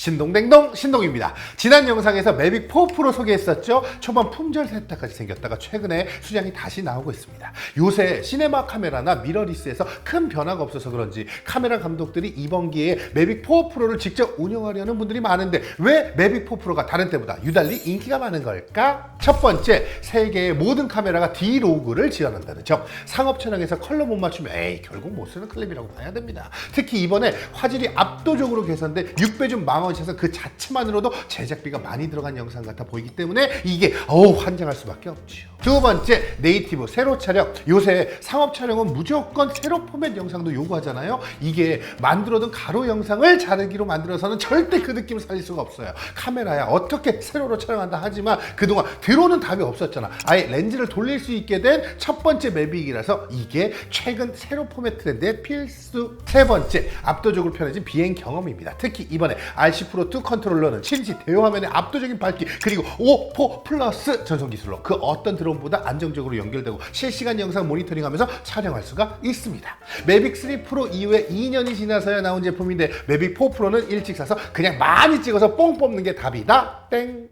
신동댕동 신동입니다. 지난 영상에서 매빅 4 프로 소개했었죠. 초반 품절 세탁까지 생겼다가 최근에 수량이 다시 나오고 있습니다. 요새 시네마 카메라나 미러리스에서 큰 변화가 없어서 그런지 카메라 감독들이 이번 기회에 매빅 4 프로를 직접 운영하려는 분들이 많은데 왜 매빅 4 프로가 다른 때보다 유달리 인기가 많은 걸까? 첫 번째, 세계의 모든 카메라가 D-로그를 지원한다는 점. 상업 촬영에서 컬러 못 맞추면 에이 결국 못 쓰는 클립이라고 봐야 됩니다. 특히 이번에 화질이 압도적으로 개선돼 6배중 망 원샷은 그 자체만으로도 제작비가 많이 들어간 영상 같아 보이기 때문에 이게 어우 환장할 수밖에 없죠. 두 번째 네이티브 세로 촬영. 요새 상업 촬영은 무조건 세로 포맷 영상도 요구하잖아요. 이게 만들어둔 가로 영상을 자르기로 만들어서는 절대 그 느낌을 살릴 수가 없어요. 카메라야 어떻게 세로로 촬영한다 하지만 그동안 드론은 답이 없었잖아. 아예 렌즈를 돌릴 수 있게 된 첫 번째 매빅이라서 이게 최근 세로 포맷 트렌드의 필수. 세 번째 압도적으로 편해진 비행 경험입니다. 특히 이번에 RC 프로 2 컨트롤러는 7인치 대용화면의 압도적인 밝기 그리고 5포 플러스 전송 기술로 그 어떤 드론보다 안정적으로 연결되고 실시간 영상 모니터링하면서 촬영할 수가 있습니다. 매빅 3 프로 이후에 2년이 지나서야 나온 제품인데 매빅 4 프로는 일찍 사서 그냥 많이 찍어서 뽕 뽑는 게 답이다. 땡.